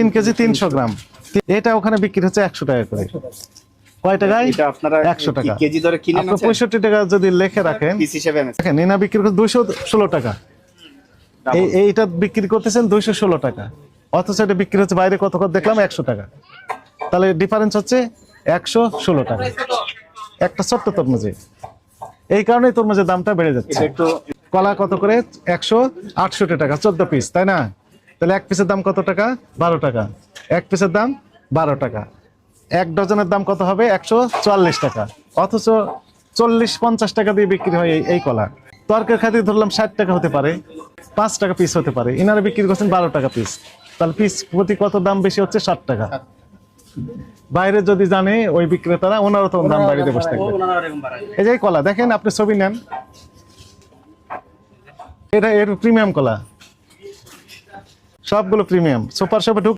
তিন কেজি তিনশো গ্রাম। এটা ওখানে বিক্রি হচ্ছে একশো টাকা করে। কয় টাকায় আপনারা একশো টাকা। কেজি দরে কিনেন পঁয়ষট্টি টাকা যদি লেখে রাখেন হিসেবে দেখেন নিনা বিক্রি করছে দুইশো ষোলো টাকা। এইটা বিক্রি করতেছেন দুইশো ষোলো টাকা। অথচ এটা বিক্রি হচ্ছে বাইরে কত কত দেখলাম একশো টাকা। তাহলে ডিফারেন্স হচ্ছে একশো ষোলো টাকা। একটা ছোট্ট তরমুজে। এই কারণেই তরমুজের দামটা বেড়ে যাচ্ছে। একটু কলা কত করে? একশো আটষট্টি টাকা চোদ্দ পিস তাই না? তাহলে এক পিসের দাম কত টাকা? বারো টাকা। এক পিসের দাম বারো টাকা। এক ডজনের দাম কত হবে? একশো চুয়াল্লিশ টাকা। অথচ চল্লিশ পঞ্চাশ টাকা দিয়ে বিক্রি হয় এই- এই কলা। তর্কের খাতির ধরলাম ষাট টাকা হতে পারে পাঁচ টাকা পিস হতে পারে। ইনারা বিক্রি করছেন বারো টাকা পিস তাহলে পিস প্রতি কত দাম বেশি হচ্ছে? ষাট টাকা। বাইরে যদি জানে ওই বিক্রেতারা ওনারও তো দাম বাড়িতে বসে থাকবে। এই যে কলা দেখেন আপনি ছবি নেন। এটা এর প্রিমিয়াম কলা। সবগুলো প্রিমিয়াম সুপার শপে ঢুক